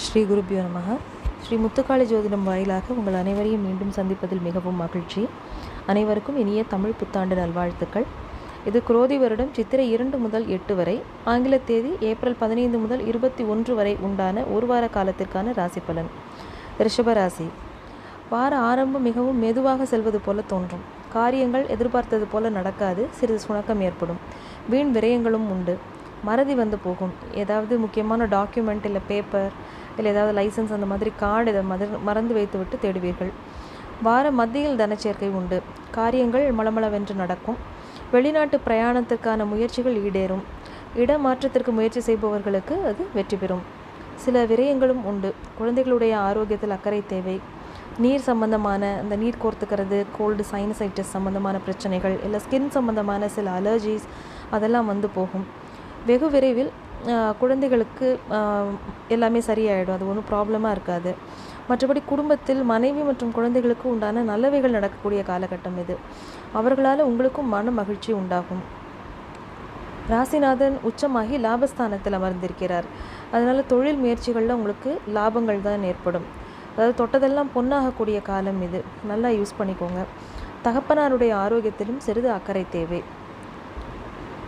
ஸ்ரீ குருபியோ நமக. ஸ்ரீ முத்துக்காளி ஜோதிடம் வாயிலாக உங்கள் அனைவரையும் மீண்டும் சந்திப்பதில் மிகவும் மகிழ்ச்சி. அனைவருக்கும் இனிய தமிழ் புத்தாண்டு நல்வாழ்த்துக்கள். இது குரோதி வருடம் சித்திரை இரண்டு முதல் எட்டு வரை ஆங்கில தேதி ஏப்ரல் பதினைந்து முதல் இருபத்தி ஒன்று வரை உண்டான ஒரு வார காலத்திற்கான ராசி பலன். ரிஷபராசி வார ஆரம்பம் மிகவும் மெதுவாக செல்வது போல தோன்றும். காரியங்கள் எதிர்பார்த்தது போல நடக்காது சிறிது சுணக்கம் ஏற்படும். வீண் விரயங்களும் உண்டு. மறதி வந்து போகும். ஏதாவது முக்கியமான டாக்குமெண்ட் இல்லை பேப்பர் இல்லை ஏதாவது லைசன்ஸ் அந்த மாதிரி கார்டு இதை மத மறந்து வைத்துவிட்டு தேடுவீர்கள். வார மத்தியில் தனச்சேர்க்கை உண்டு. காரியங்கள் மளமளவென்று நடக்கும். வெளிநாட்டு பிரயாணத்திற்கான முயற்சிகள் ஈடேறும். இடமாற்றத்திற்கு முயற்சி செய்பவர்களுக்கு அது வெற்றி பெறும். சில விரயங்களும் உண்டு. குழந்தைகளுடைய ஆரோக்கியத்தில் அக்கறை தேவை. நீர் சம்மந்தமான அந்த நீர் கோர்த்துக்கிறது கோல்டு சைனசைட்டிஸ் சம்மந்தமான பிரச்சனைகள் இல்லை ஸ்கின் சம்மந்தமான சில அலர்ஜிஸ் அதெல்லாம் வந்து போகும். வெகு விரைவில் குழந்தைகளுக்கு எல்லாமே சரியாயிடும். அது ஒன்றும் ப்ராப்ளமாக இருக்காது. மற்றபடி குடும்பத்தில் மனைவி மற்றும் குழந்தைகளுக்கு உண்டான நல்லவைகள் நடக்கக்கூடிய காலகட்டம் இது. அவர்களால் உங்களுக்கும் மன மகிழ்ச்சி உண்டாகும். ராசிநாதன் உச்சமாகி லாபஸ்தானத்தில் அமர்ந்திருக்கிறார். அதனால் தொழில் முயற்சிகளில் உங்களுக்கு லாபங்கள் தான் ஏற்படும். அதாவது தொட்டதெல்லாம் பொன்னாகக்கூடிய காலம் இது. நல்லா யூஸ் பண்ணிக்கோங்க. தகப்பனாருடைய ஆரோக்கியத்திலும் சிறிது அக்கறை தேவை.